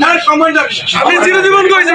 আমার কমান্ডার আমি চিরজীবন কইছি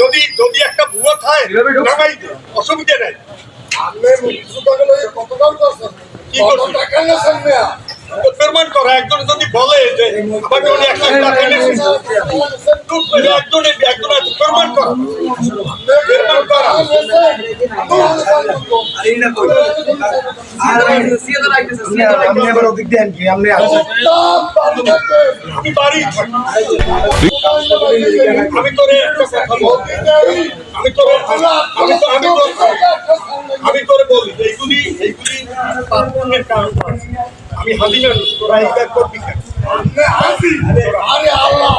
যদি যদি একটা ভুয়া খায় নামাই। অসুবিধা নেই। কত মুক্তিযোদ্ধাকে লইয়া কতকাল করছেন? কি কত প্রমাণ করা একজন যদি বলে যে আমাকে উনি এক টাকা এনেছেন একজনে একজনে প্রমাণ করা। প্রমাণ করা। আপনি আবার ওদিক দিয়ে কি? আপনি আমি বাড়ি তোরে বলি। এইগুলি এইগুলি কারণ আমি তোরা এইটা করবি কেন আরে আল্লাহ।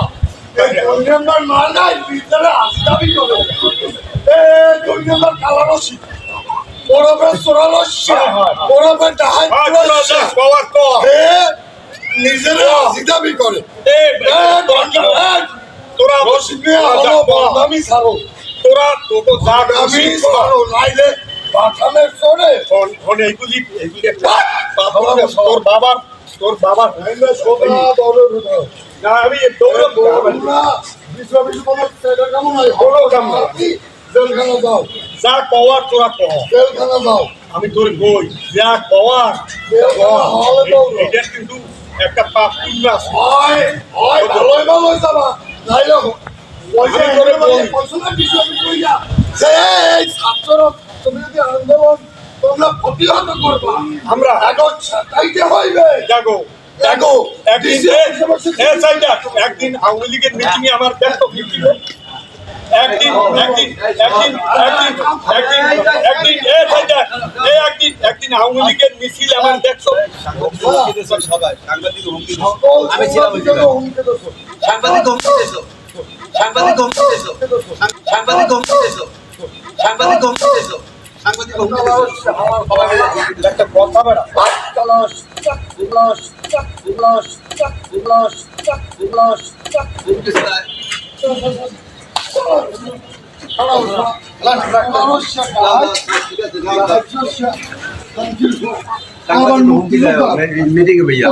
এই দুই নম্বর মাল নাই ভিতরে আসতাবি করে এ দুই নম্বর কালারসি ওরফে চোরালস্য ওরফে ডাহাই নিজের দাবি করে। তোরা রসিদে হলো বাদামি ছাড়ো। তোরা তোকে যা আমি ছাড়ো নাইলে চড়ে ফোন ফোন এইগুলি এইগুলি তোর বাবার তোর বাবার না আমি হয়? জেলখানা যা পাওয়ার তোরা কহ জেলখানা যাও। আমি তোর বই। যা পাওয়ার এটা কিন্তু একটা পাপ পুণ্য হয় হয় ভালোই যাবা। নাইলে পয়সা আমি তোরে করে বলি। পয়সা না বিশ্ববিদ্যালয় যা ছাত্র তুমি যদি আন্দোলন তোমরা প্রতিহত করবা আমরা এখন ছাটাইতে হইবে। জাগো দেখো একদিন এ সাইডা একদিন আওয়ামী লীগের মিটিং এ আমার ব্যস্ত ছিল একদিন একদিন একদিন একদিন একদিন একদিন এ সাইডা এ একদিন একদিন আওয়ামী লীগের মিছিল আমার দেখছ। আমি ছিলাম সাংবাদিক হুমকি দিয়েছ সাংবাদিক হুমকি দিয়েছ। সাংবাদিক হুমকি দিয়েছ। সাংবাদিক হুমকি দিয়েছ। সাংবাদিক হুমকি দিয়েছ। একটা কথা বেড়া মিটিং ভাইয়া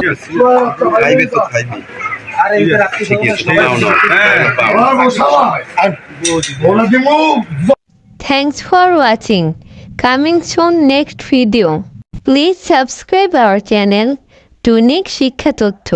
খাইবে তো খাইবে আরে এটা রাখতে Thanks for watching. Coming soon next video. Please subscribe our channel. to Nick Shikha তথ্য